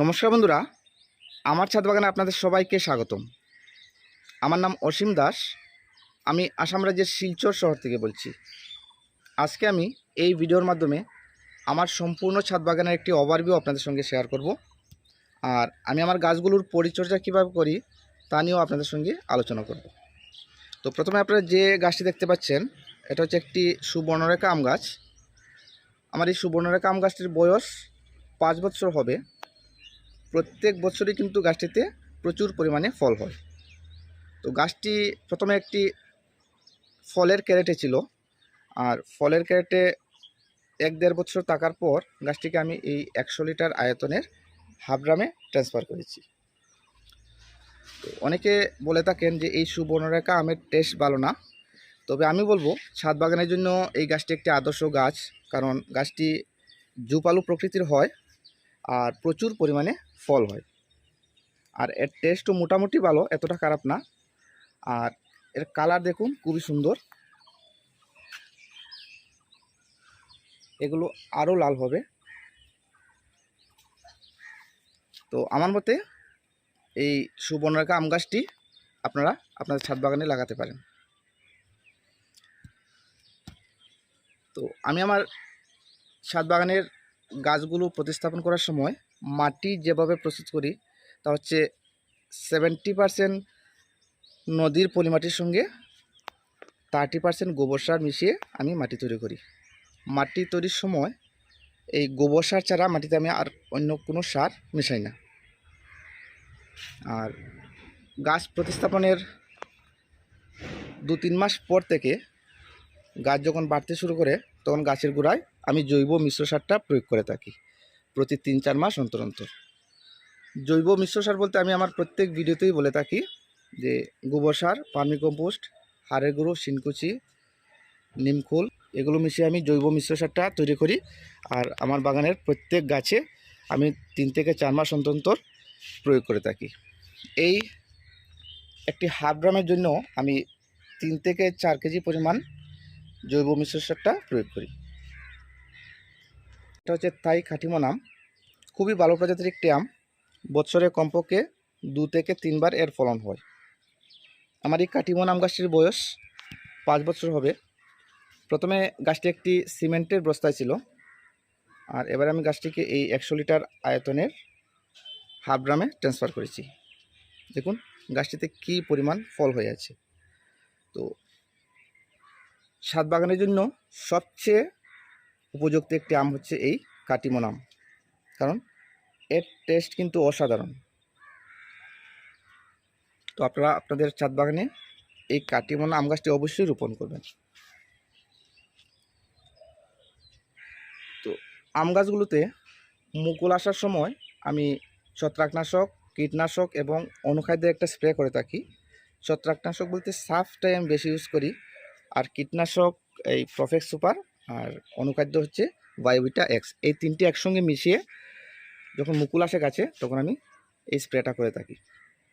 নমস্কার বন্ধুরা, আমার ছাদ বাগানে আপনাদের সবাইকে স্বাগতম। আমার নাম অসীম দাস, আমি আসাম রাজ্যের শিলচর শহর থেকে বলছি। আজকে আমি এই ভিডিওর মাধ্যমে আমার সম্পূর্ণ ছাদ বাগানের একটি ওভারভিউ আপনাদের সঙ্গে শেয়ার করব। আর আমি আমার গাছগুলোর পরিচর্যা কীভাবে করি, তা নিয়েও আপনাদের সঙ্গে আলোচনা করব। তো প্রথমে আপনারা যে গাছটি দেখতে পাচ্ছেন, এটা হচ্ছে একটি সুবর্ণরেখা আম গাছ। আমার এই সুবর্ণরেখা আম গাছটির বয়স পাঁচ বছর হবে। প্রত্যেক বছরই কিন্তু গাছটিতে প্রচুর পরিমাণে ফল হয়। তো গাছটি প্রথমে একটি ফলের ক্যারেটে ছিল। আর ফলের ক্যারেটে এক দেড় বছর থাকার পর গাছটিকে আমি এই একশো লিটার আয়তনের হাবরামে ট্রান্সফার করেছি। তো অনেকে বলে থাকেন যে এই সুবর্ণরেখা আমের টেস্ট ভালো না। তবে আমি বলব, ছাদ বাগানের জন্য এই গাছটি একটি আদর্শ গাছ। কারণ গাছটি জুপালু প্রকৃতির হয় আর প্রচুর পরিমাণে ফল হয়। আর এর টেস্টও মোটামুটি ভালো, এতটা খারাপ না। আর এর কালার দেখুন, খুবই সুন্দর। এগুলো আরও লাল হবে। তো আমার মতে এই সুবর্ণরেখা আম গাছটি আপনারা আপনাদের ছাদ বাগানে লাগাতে পারেন। তো আমি আমার ছাদ বাগানের গাছগুলো প্রতিস্থাপন করার সময় মাটি যেভাবে প্রস্তুত করি, তা হচ্ছে সেভেন্টি পারসেন্ট নদীর পলিমাটির সঙ্গে থার্টি পারসেন্ট গোবর সার মিশিয়ে আমি মাটি তৈরি করি। মাটি তৈরির সময় এই গোবর সার ছাড়া মাটিতে আমি আর অন্য কোনো সার মিশাই না। আর গাছ প্রতিস্থাপনের দু তিন মাস পর থেকে গাছ যখন বাড়তে শুরু করে, তখন গাছের গোড়ায় আমি জৈব মিশ্র সারটা প্রয়োগ করে থাকি। প্রতি তিন, চার মাস অন্তর অন্তর। জৈব মিশ্র সার বলতে আমি আমার প্রত্যেক ভিডিওতেই বলে থাকি যে গোবর সার পার্মি কম্পোস্ট হাড়ের গুঁড়ো, শিনকুচি, নিমখোল, এগুলো মিশিয়ে আমি জৈব মিশ্র সারটা তৈরি করি। আর আমার বাগানের প্রত্যেক গাছে আমি তিন থেকে চার মাস অন্তর অন্তর প্রয়োগ করে থাকি। এই একটি হাফ গ্রামের জন্য আমি তিন থেকে চার কেজি পরিমাণ জৈব মিশ্র সারটা প্রয়োগ করি। এটা হচ্ছে তাই খাটিমন আম খুবই ভালো প্রজাতির একটি আম। বছরে কমপক্ষে দু থেকে তিনবার এর ফলন হয়। আমার এই কাটিমন আম গাছটির বয়স পাঁচ বছর হবে। প্রথমে গাছটি একটি সিমেন্টের বস্তায় ছিল। আর এবার আমি গাছটিকে এই একশো লিটার আয়তনের হাফ ড্রামে ট্রান্সফার করেছি। দেখুন, গাছটিতে কী পরিমাণ ফল হয়ে আছে। তো ছাদ বাগানের জন্য সবচেয়ে উপযুক্ত একটি আম হচ্ছে এই কাটিমন আম। কারণ এর টেস্ট কিন্তু অসাধারণ। তো আপনারা আপনাদের ছাদ বাগানে এই কাটিমন আম গাছটি অবশ্যই রোপণ করবেন। তো আম গাছগুলোতে মুকুল আসার সময় আমি ছত্রাকনাশক, কীটনাশক এবং অনুখাদ্যের একটা স্প্রে করে থাকি। ছত্রাকনাশক বলতে সাফটাই আমি বেশি ইউজ করি। আর কীটনাশক, এই প্রফেক্ট সুপার আর অনুখাদ্য হচ্ছে বায়োভিটা এক্স। এই তিনটি একসঙ্গে মিশিয়ে যখন মুকুল আসে গাছে, তখন আমি এই স্প্রেটা করে থাকি।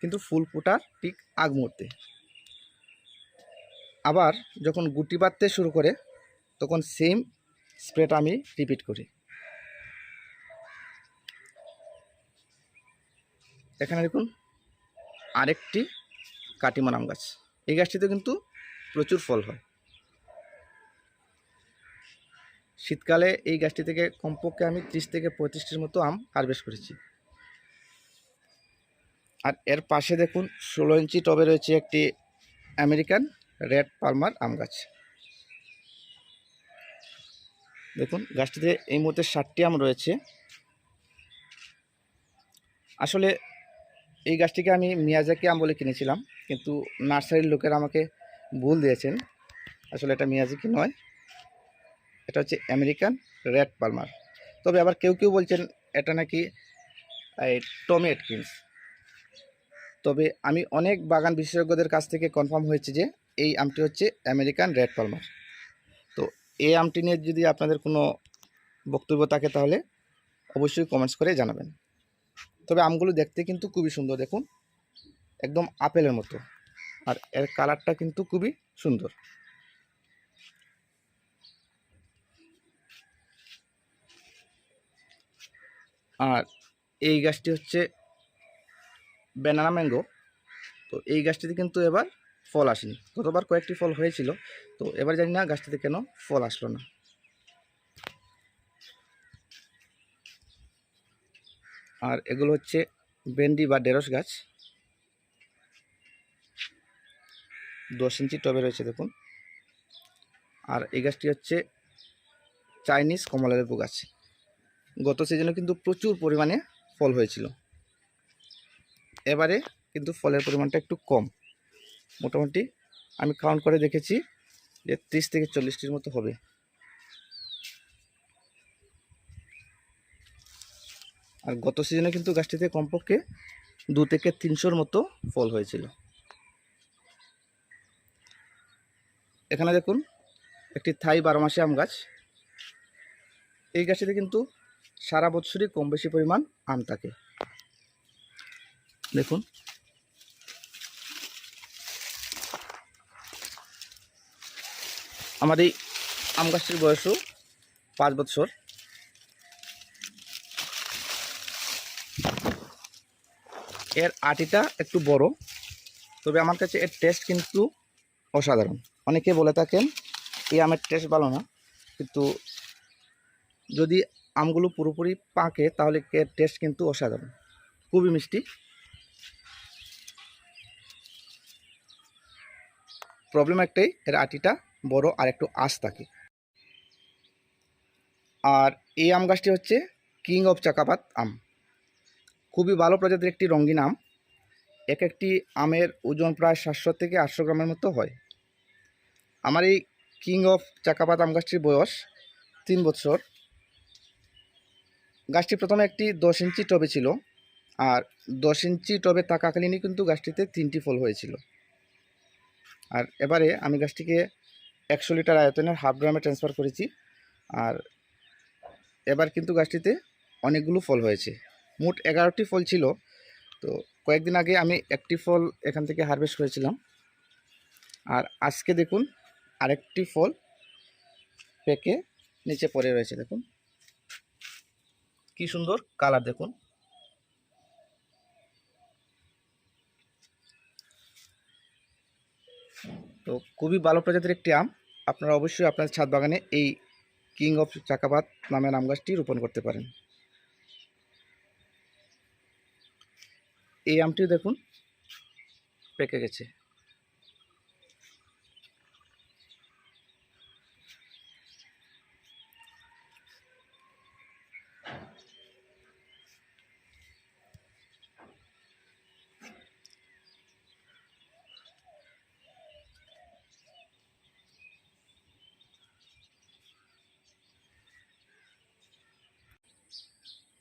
কিন্তু ফুল ফোটার ঠিক আগ মুহূর্তে। আবার যখন গুটি বাঁধতে শুরু করে, তখন সেম স্প্রেটা আমি রিপিট করি। এখানে দেখুন, আরেকটি কাটিমান আম গাছ। এই গাছটিতে কিন্তু প্রচুর ফল হয়। শীতকালে এই গাছটি থেকে কমপক্ষে আমি ত্রিশ থেকে পঁয়ত্রিশটির মতো আম হারভেস্ট করেছি। আর এর পাশে দেখুন, ষোলো ইঞ্চি টবে রয়েছে একটি আমেরিকান রেড পালমার আম গাছ। দেখুন, গাছটিতে এই মুহূর্তে ষাটটি আম রয়েছে। আসলে এই গাছটিকে আমি মিয়াজাকি আম বলে কিনেছিলাম, কিন্তু নার্সারির লোকেরা আমাকে ভুল দিয়েছেন। আসলে এটা মিয়াজাকি নয়। এটা হচ্ছে আমেরিকান রেড পালমার। তবে আবার কেউ কেউ বলছেন এটা নাকি টমি এটকিন্স তবে আমি অনেক বাগান বিশেষজ্ঞদের কাছ থেকে কনফার্ম হয়েছে যে এই আমটি হচ্ছে আমেরিকান রেড পালমার। তো এই আমটি নিয়ে যদি আপনাদের কোনো বক্তব্য থাকে তাহলে অবশ্যই কমেন্টস করে জানাবেন। তবে আমগুলো দেখতে কিন্তু খুবই সুন্দর, দেখুন। একদম আপেলের মতো। আর এর কালারটা কিন্তু খুবই সুন্দর। আর এই গাছটি হচ্ছে ব্যানানা ম্যাঙ্গো। তো এই গাছটিতে কিন্তু এবার ফল আসেনি। গতবার কয়েকটি ফল হয়েছিল। তো এবার জানি না গাছটিতে কেন ফল আসলো না। আর এগুলো হচ্ছে ভেন্ডি বা ঢেঁড়স গাছ। দশ ইঞ্চি টবে রয়েছে, দেখুন। আর এই গাছটি হচ্ছে চাইনিজ কমলা লেবু গাছ। গত সিজনে কিন্তু প্রচুর পরিমাণে ফল হয়েছিল। এবারে কিন্তু ফলের পরিমাণটা একটু কম। মোটামুটি আমি কাউন্ট করে দেখেছি যে ত্রিশ থেকে চল্লিশটির মতো হবে। আর গত সিজনে কিন্তু গাছটিতে কমপক্ষে দু থেকে তিনশোর মতো ফল হয়েছিল। এখানে দেখুন, একটি থাই বারো মাসে আম গাছ। এই গাছটিতে কিন্তু সারা বছরই কম বেশি পরিমাণ আম থাকে। দেখুন। আমার এই আম গাছটির বয়সও পাঁচ বছর এর আটিটা একটু বড়, তবে আমার কাছে এর টেস্ট কিন্তু অসাধারণ। অনেকে বলে থাকেন, এই আমের টেস্ট ভালো না। কিন্তু যদি আমগুলো পুরোপুরি পাকে, তাহলে টেস্ট কিন্তু অসাধারণ। খুবই মিষ্টি। প্রবলেম একটাই, এর আটিটা বড় আর একটু আঁশ থাকে। আর এই আম গাছটি হচ্ছে কিং অফ চাকাপাত আম। খুবই ভালো প্রজাতির একটি রঙিন আম। এক একটি আমের ওজন প্রায় সাতশো থেকে আটশো গ্রামের মতো হয়। আমার এই কিং অফ চাকাপাত আম গাছটির বয়স তিন বছর। গাছটি প্রথমে একটি দশ ইঞ্চি টবে ছিল, আর দশ ইঞ্চি টবে থাকাকালীনই কিন্তু গাছটিতে তিনটি ফল হয়েছিল। আর এবারে আমি গাছটিকে একশো লিটার আয়তনের হাফ গ্রামে ট্রান্সফার করেছি, আর এবার কিন্তু গাছটিতে অনেকগুলো ফল হয়েছে। মোট এগারোটি ফল ছিল, তো কয়েকদিন আগে আমি একটি ফল এখান থেকে হারভেস্ট করেছিলাম। আর আজকে দেখুন, আরেকটি ফল পেকে নিচে পড়ে রয়েছে, দেখুন। কি সুন্দর কালার দেখুন। তো খুবই ভালো প্রজাতির একটি আম। আপনারা অবশ্যই আপনার ছাদ বাগানে এই কিং অফ চাকাবাত নামের আম গাছটি রোপণ করতে পারেন। এই আমটিও দেখুন, পেকে গেছে।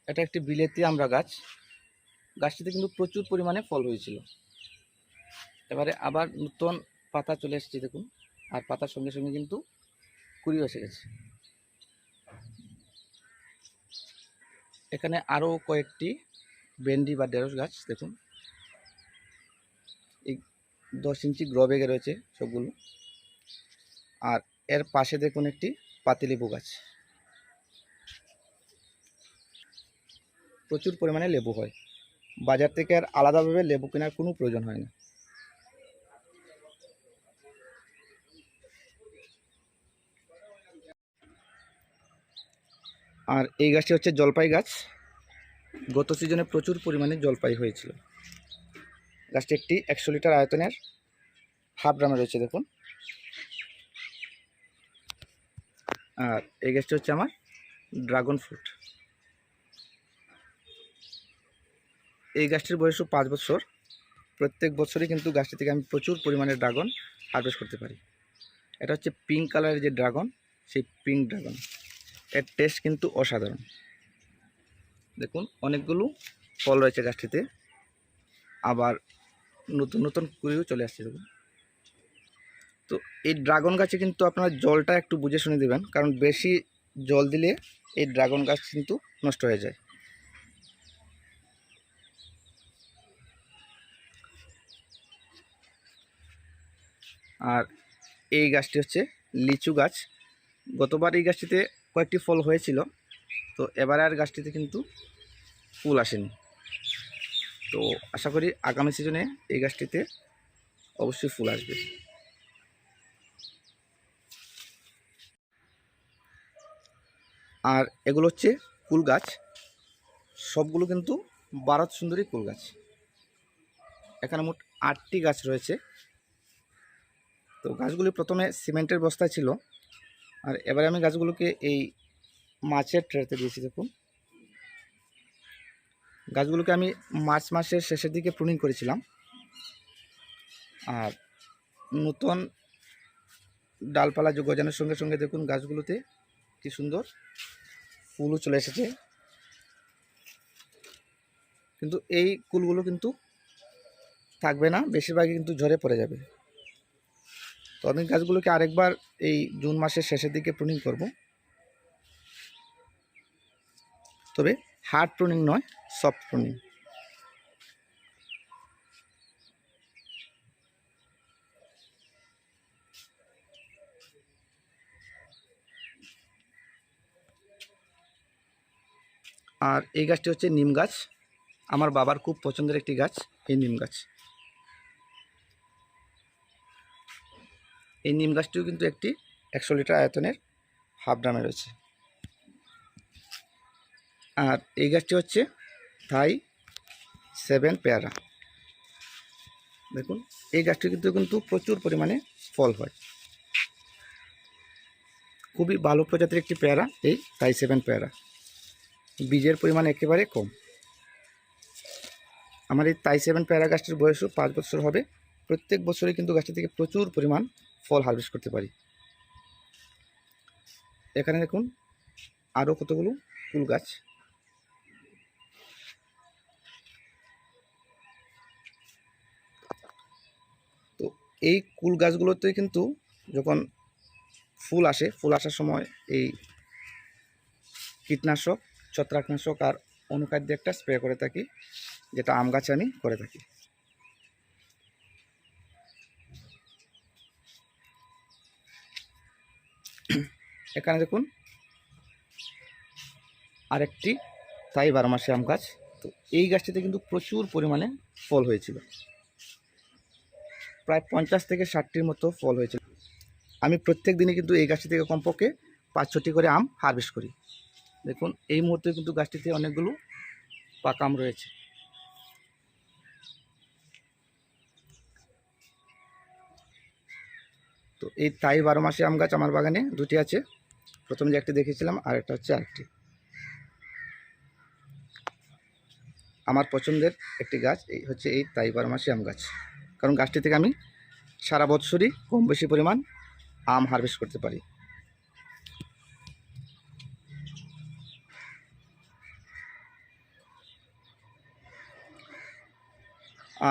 এটা একটি বিলেতি আমরা গাছ। গাছটিতে কিন্তু প্রচুর পরিমাণে ফল হয়েছিল। এবারে আবার নতুন পাতা চলে এসেছে, দেখুন। আর পাতার সঙ্গে সঙ্গে কিন্তু কুড়ি এসে গেছে। এখানে আরও কয়েকটি ভেন্ডি বা ঢেঁড়স গাছ, দেখুন। এই দশ ইঞ্চি গ্রো ব্যাগে রয়েছে সবগুলো। আর এর পাশে দেখুন একটি পাতিলেবু গাছ। প্রচুর পরিমাণে লেবু হয়। বাজার থেকে আর আলাদাভাবে লেবু কেনার কোনো প্রয়োজন হয় না। আর এই গাছটি হচ্ছে জলপাই গাছ। গত সিজনে প্রচুর পরিমাণে জলপাই হয়েছিল। গাছটি একটি একশো লিটার আয়তনের হাফ ড্রামে রয়েছে, দেখুন। আর এই গাছটি হচ্ছে আমার ড্রাগন ফ্রুট। এই গাছটির বয়সও পাঁচ বছর। প্রত্যেক বছরই কিন্তু গাছটি থেকে আমি প্রচুর পরিমাণে ড্রাগন হারভেস্ট করতে পারি। এটা হচ্ছে পিঙ্ক কালারের যে ড্রাগন, সেই পিঙ্ক ড্রাগন। এর টেস্ট কিন্তু অসাধারণ। দেখুন, অনেকগুলো ফল রয়েছে গাছটিতে। আবার নতুন নতুন কুড়িও চলে আসছে, দেখুন। তো এই ড্রাগন গাছে কিন্তু আপনারা জলটা একটু বুঝে শুনে দেবেন, কারণ বেশি জল দিলে এই ড্রাগন গাছ কিন্তু নষ্ট হয়ে যায়। আর এই গাছটি হচ্ছে লিচু গাছ। গতবার এই গাছটিতে কয়েকটি ফল হয়েছিল, তো এবার আর গাছটিতে কিন্তু ফুল আসেনি। তো আশা করি আগামী সিজনে এই গাছটিতে অবশ্যই ফুল আসবে। আর এগুলো হচ্ছে কুল গাছ। সবগুলো কিন্তু ভারত সুন্দরী কুল গাছ। এখানে মোট আটটি গাছ রয়েছে। তো গাছগুলি প্রথমে সিমেন্টের বস্তায় ছিল। আর এবারে আমি গাছগুলোকে এই মাছের ট্রেতে দিয়েছি, দেখুন। গাছগুলোকে আমি মার্চ মাসের শেষের দিকে প্রুনিং করেছিলাম। আর নতুন ডালপালা গজানোর সঙ্গে সঙ্গে দেখুন গাছগুলোতে কি সুন্দর ফুলও চলে এসেছে। কিন্তু এই কুলগুলো কিন্তু থাকবে না, বেশিরভাগই কিন্তু ঝরে পড়ে যাবে। তো আমি গাছগুলোকে আরেকবার এই জুন মাসের শেষের দিকে প্রুনিং করব। তবে হার্ড প্রুনিং নয় সফট প্রুনিং আর এই গাছটি হচ্ছে নিম গাছ। আমার বাবার খুব পছন্দের একটি গাছ, এই নিম গাছ। এই নিম গাছটিও কিন্তু একটি একশো লিটার আয়তনের হাফ ড্রামে রয়েছে। আর এই গাছটি হচ্ছে থাই সেভেন পেয়ারা। দেখুন, এই গাছটি কিন্তু কিন্তু প্রচুর পরিমাণে ফল হয়। খুবই ভালো প্রজাতির একটি পেয়ারা, এই থাই সেভেন পেয়ারা। বীজের পরিমাণ একেবারে কম। আমার এই তাই সেভেন পেয়ারা গাছটির বয়সও পাঁচ বছর হবে। প্রত্যেক বছরই কিন্তু গাছটি থেকে প্রচুর পরিমাণ ফল হারভেস্ট করতে পারি। এখানে দেখুন আরও কতগুলো ফুল গাছ। তো এই কুল গাছগুলোতে কিন্তু যখন ফুল আসে, ফুল আসার সময় এই কীটনাশক, ছত্রাকনাশক আর অনুখাদ্য একটা স্প্রে করে থাকি, যেটা আম গাছে আমি করে থাকি। এখানে দেখুন। আরেকটি তাই বারোমাসে আম গাছ। তো এই গাছটিতে কিন্তু প্রচুর পরিমাণে ফল হয়েছিল। প্রায় পঞ্চাশ থেকে ষাটটির মতো ফল হয়েছিল। আমি প্রত্যেক দিনে কিন্তু এই গাছটি থেকে কমপক্ষে পাঁচ ছটি করে আম হারভেস্ট করি। দেখুন, এই মুহূর্তে কিন্তু গাছটিতে অনেকগুলো পাকা আম রয়েছে। তো এই তাই বারো মাসে আম গাছ আমার বাগানে দুটি আছে। প্রথম যে একটি দেখেছিলাম, আর একটা হচ্ছে আরেকটি। আমার পছন্দের একটি গাছ, এই হচ্ছে এই তাই বারো মাসে আম গাছ। কারণ গাছটি থেকে আমি সারা বছরই কম বেশি পরিমাণ আম হারভেস্ট করতে পারি।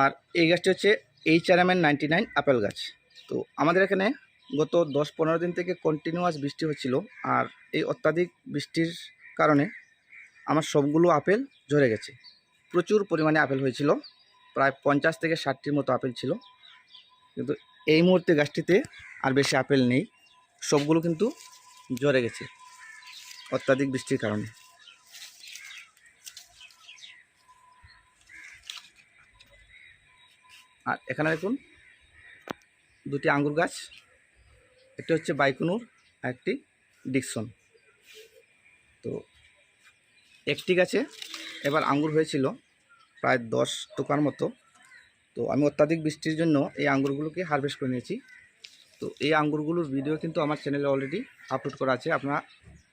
আর এই গাছটি হচ্ছে H R M N ninety nine apple গাছ। তো আমাদের এখানে গত দশ পনেরো দিন থেকে কন্টিনিউয়াস বৃষ্টি হচ্ছিল আর এই অত্যাধিক বৃষ্টির কারণে আমার সবগুলো আপেল ঝরে গেছে। প্রচুর পরিমাণে আপেল হয়েছিল, প্রায় পঞ্চাশ থেকে ষাটটির মতো আপেল ছিল। কিন্তু এই মুহূর্তে গাছটিতে আর বেশি আপেল নেই, সবগুলো কিন্তু ঝরে গেছে অত্যাধিক বৃষ্টির কারণে। আর এখানে দেখুন, দুটি আঙ্গুর গাছ একটি হচ্ছে বাইকুনুর একটি ডিকসন তো একটি গাছে এবার আঙ্গুর হয়েছিল প্রায় দশ টোকার মতো। তো আমি অত্যাধিক বৃষ্টির জন্য এই আঙ্গুরগুলোকে হারভেস্ট করে নিয়েছি। তো এই আঙ্গুরগুলোর ভিডিও কিন্তু আমার চ্যানেলে অলরেডি আপলোড করা আছে, আপনারা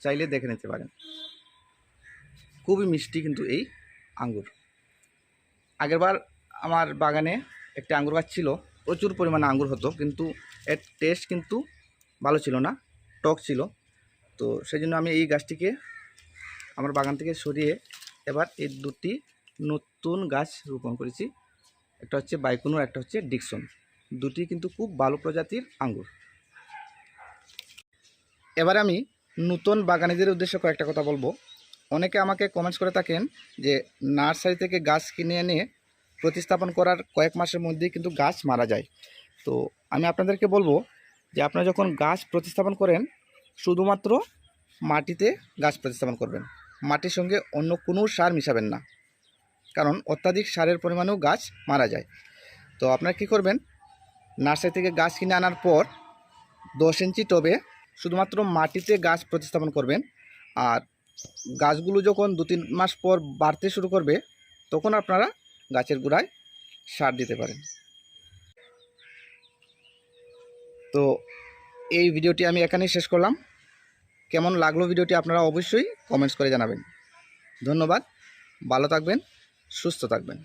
চাইলে দেখে নিতে পারেন। খুবই মিষ্টি কিন্তু এই আঙ্গুর। আগেরবার আমার বাগানে একটি আঙ্গুর গাছ ছিল, প্রচুর পরিমাণে আঙ্গুর হতো, কিন্তু এর টেস্ট কিন্তু ভালো ছিল না, টক ছিল। তো সেই জন্য আমি এই গাছটিকে আমার বাগান থেকে সরিয়ে এবার এই দুটি নতুন গাছ রোপণ করেছি। একটা হচ্ছে বাইকুনো, একটা হচ্ছে ডিকসন। দুটি কিন্তু খুব ভালো প্রজাতির আঙ্গুর। এবার আমি নতুন বাগানিদের উদ্দেশ্যে কয়েকটা কথা বলব। অনেকে আমাকে কমেন্টস করে থাকেন যে, নার্সারি থেকে গাছ কিনে এনে প্রতিস্থাপন করার কয়েক মাসের মধ্যেই কিন্তু গাছ মারা যায়। তো আমি আপনাদেরকে বলব যে আপনারা যখন গাছ প্রতিস্থাপন করেন, শুধুমাত্র মাটিতে গাছ প্রতিস্থাপন করবেন। মাটির সঙ্গে অন্য কোনো সার মিশাবেন না। কারণ অত্যাধিক সারের পরিমাণেও গাছ মারা যায়। তো আপনারা কী করবেন? নার্সারি থেকে গাছ কিনে আনার পর দশ ইঞ্চি টবে শুধুমাত্র মাটিতে গাছ প্রতিস্থাপন করবেন। আর গাছগুলো যখন দু তিন মাস পর বাড়তে শুরু করবে, তখন আপনারা গাছের গোড়ায় সার দিতে পারেন। তো এই ভিডিওটি আমি এখানেই শেষ করলাম। কেমন লাগল ভিডিওটি আপনারা অবশ্যই কমেন্টস করে জানাবেন। ধন্যবাদ। ভালো থাকবেন, সুস্থ থাকবেন।